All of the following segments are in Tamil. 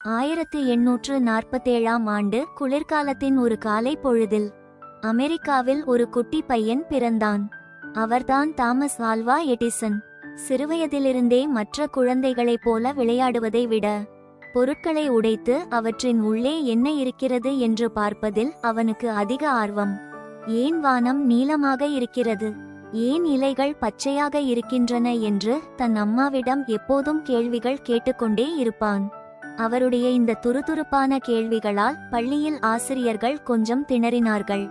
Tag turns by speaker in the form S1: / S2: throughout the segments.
S1: ஆயிரத்து எண்ணூற்று நாற்பத்தேழாம் ஆண்டு குளிர்காலத்தின் ஒரு காலை பொழுதில் அமெரிக்காவில் ஒரு குட்டி பையன் பிறந்தான். அவர்தான் தாமஸ் ஆல்வா எடிசன் சிறுவயதிலிருந்தே மற்ற குழந்தைகளைப் போல விளையாடுவதை விட பொருட்களை உடைத்து அவற்றின் உள்ளே என்ன இருக்கிறது என்று பார்ப்பதில் அவனுக்கு அதிக ஆர்வம். ஏன் வானம் நீளமாக இருக்கிறது? ஏன் இலைகள் பச்சையாக இருக்கின்றன என்று தன் அம்மாவிடம் எப்போதும் கேள்விகள் கேட்டுக்கொண்டே இருப்பான். அவருடைய இந்த துருதுருப்பான கேள்விகளால் பள்ளியில் ஆசிரியர்கள் கொஞ்சம் திணறினார்கள்.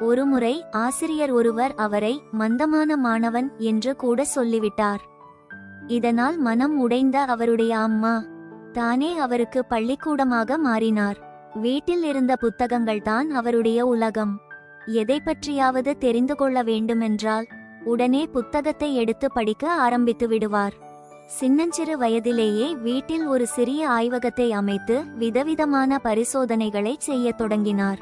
S1: ஒருமுறை ஆசிரியர் ஒருவர் அவரை மந்தமான மாணவன் என்று கூட சொல்லிவிட்டார். இதனால் மனம் உடைந்த அவருடைய அம்மா தானே அவருக்கு பள்ளிக்கூடமாக மாறினார். வீட்டில் இருந்த புத்தகங்கள்தான் அவருடைய உலகம். எதை பற்றியாவது தெரிந்து கொள்ள வேண்டுமென்றால் உடனே புத்தகத்தை எடுத்து படிக்க ஆரம்பித்து விடுவார். சின்னஞ்சிறு வயதிலேயே வீட்டில் ஒரு சிறிய ஆய்வகத்தை அமைத்து விதவிதமான பரிசோதனைகளை செய்யத் தொடங்கினார்.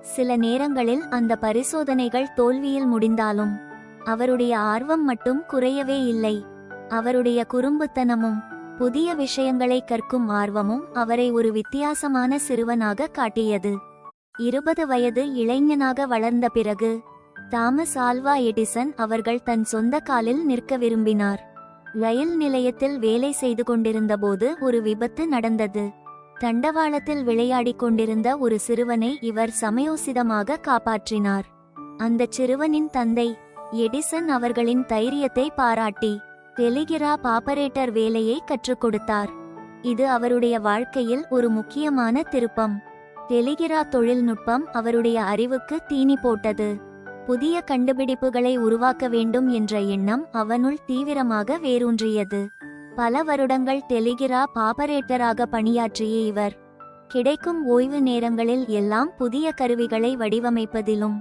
S1: சில நேரங்களில் அந்த பரிசோதனைகள் தோல்வியில் முடிந்தாலும் அவருடைய ஆர்வம் மட்டும் குறையவே இல்லை. அவருடைய குறும்புத்தனமும் புதிய விஷயங்களை கற்கும் ஆர்வமும் அவரை ஒரு வித்தியாசமான சிறுவனாக காட்டியது. இருபது வயது இளைஞனாக வளர்ந்த பிறகு தாமஸ் ஆல்வா எடிசன் அவர்கள் தன் சொந்த காலில் நிற்க விரும்பினார். ரயில் நிலையத்தில் வேலை செய்து கொண்டிருந்தபோது ஒரு விபத்து நடந்தது. தண்டவாளத்தில் விளையாடிக் கொண்டிருந்த ஒரு சிறுவனை இவர் சமயோசிதமாக காப்பாற்றினார். அந்த சிறுவனின் தந்தை எடிசன் அவர்களின் தைரியத்தை பாராட்டி டெலிகிரா பாப்பரேட்டர் வேலையை கற்றுக் கொடுத்தார். இது அவருடைய வாழ்க்கையில் ஒரு முக்கியமான திருப்பம். டெலிகிரா தொழில்நுட்பம் அவருடைய அறிவுக்கு தீனி போட்டது. புதிய கண்டுபிடிப்புகளை உருவாக்க வேண்டும் என்ற எண்ணம் அவனுள் தீவிரமாக வேரூன்றியது. பல வருடங்கள் டெலிகிரா பாபரேட்டராக பணியாற்றிய இவர் கிடைக்கும் ஓய்வு நேரங்களில் எல்லாம் புதிய கருவிகளை வடிவமைப்பதிலும்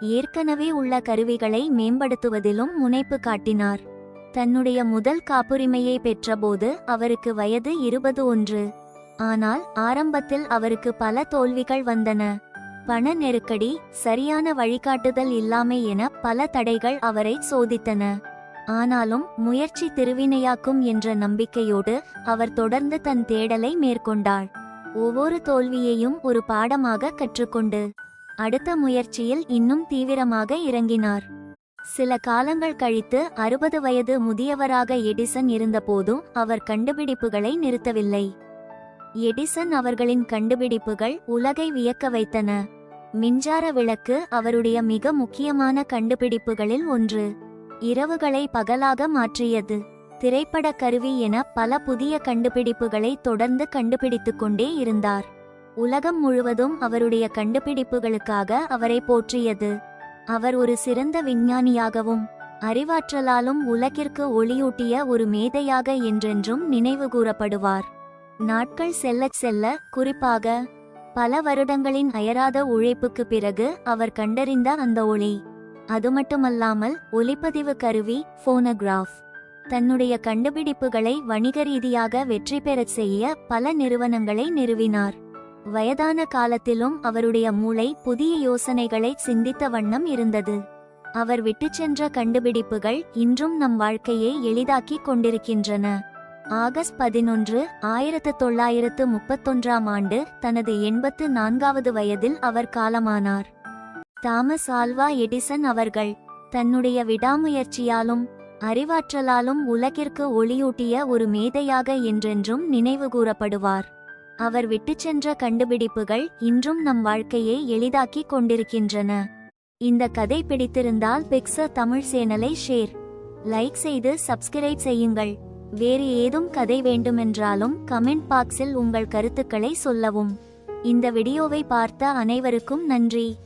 S1: ஏற்கனவே உள்ள கருவிகளை மேம்படுத்துவதிலும் முனைப்பு காட்டினார். தன்னுடைய முதல் காப்புரிமையை பெற்றபோது அவருக்கு வயது இருபது ஒன்று. ஆனால் ஆரம்பத்தில் அவருக்கு பல தோல்விகள் வந்தன. பண நெருக்கடி சரியான வழிகாட்டுதல் இல்லாமை என பல தடைகள் அவரை சோதித்தன. ஆனாலும் முயற்சி திருவினையாக்கும் என்ற நம்பிக்கையோடு அவர் தொடர்ந்து தன் தேடலை மேற்கொண்டாள் ஒவ்வொரு தோல்வியையும் ஒரு பாடமாக கற்றுக்கொண்டு அடுத்த முயற்சியில் இன்னும் தீவிரமாக இறங்கினார். சில காலங்கள் கழித்து அறுபது வயது முதியவராக எடிசன் இருந்தபோதும் அவர் கண்டுபிடிப்புகளை நிறுத்தவில்லை. எடிசன் அவர்களின் கண்டுபிடிப்புகள் உலகை வியக்க வைத்தன. மின்சார விளக்கு அவருடைய மிக முக்கியமான கண்டுபிடிப்புகளில் ஒன்று. இரவுகளை பகலாக மாற்றியது. திரைப்பட கருவி என பல புதிய கண்டுபிடிப்புகளை தொடர்ந்து கண்டுபிடித்துக் கொண்டே இருந்தார். உலகம் முழுவதும் அவருடைய கண்டுபிடிப்புகளுக்காக அவரை போற்றியது. அவர் ஒரு சிறந்த விஞ்ஞானியாகவும் அறிவாற்றலாலும் உலகிற்கு ஒளியூட்டிய ஒரு மேதையாக என்றென்றும் நினைவு கூறப்படுவார் நாட்கள் செல்லச் செல்ல குறிப்பாக பல வருடங்களின் அயராத உழைப்புக்கு பிறகு அவர் கண்டறிந்த அந்த ஒளி. அது மட்டுமல்லாமல் ஒலிப்பதிவு கருவி போனோகிராஃப் தன்னுடைய கண்டுபிடிப்புகளை வணிக ரீதியாக வெற்றி பெறச் செய்ய பல நிறுவனங்களை நிறுவினார். வயதான காலத்திலும் அவருடைய மூளை புதிய யோசனைகளை சிந்தித்த வண்ணம் இருந்தது. அவர் விட்டுச் சென்ற கண்டுபிடிப்புகள் இன்றும் நம் வாழ்க்கையை எளிதாக்கிக் கொண்டிருக்கின்றன. ஆகஸ்ட் பதினொன்று ஆயிரத்து தொள்ளாயிரத்து முப்பத்தொன்றாம் ஆண்டு தனது எண்பத்து நான்காவது வயதில் அவர் காலமானார். தாமஸ் ஆல்வா எடிசன் அவர்கள் தன்னுடைய விடாமுயற்சியாலும் அறிவாற்றலாலும் உலகிற்கு ஒளியூட்டிய ஒரு மேதையாக என்றென்றும் நினைவு கூறப்படுவார் அவர் விட்டுச் சென்ற கண்டுபிடிப்புகள் இன்றும் நம் வாழ்க்கையை எளிதாக்கிக் கொண்டிருக்கின்றன. இந்த கதை பிடித்திருந்தால் பிக்ச தமிழ் சேனலை ஷேர் லைக் செய்து சப்ஸ்கிரைப் செய்யுங்கள். வேறு ஏதும் கதை வேண்டுமென்றாலும் கமெண்ட் பாக்ஸில் உங்கள் கருத்துக்களை சொல்லவும். இந்த வீடியோவை பார்த்த அனைவருக்கும் நன்றி.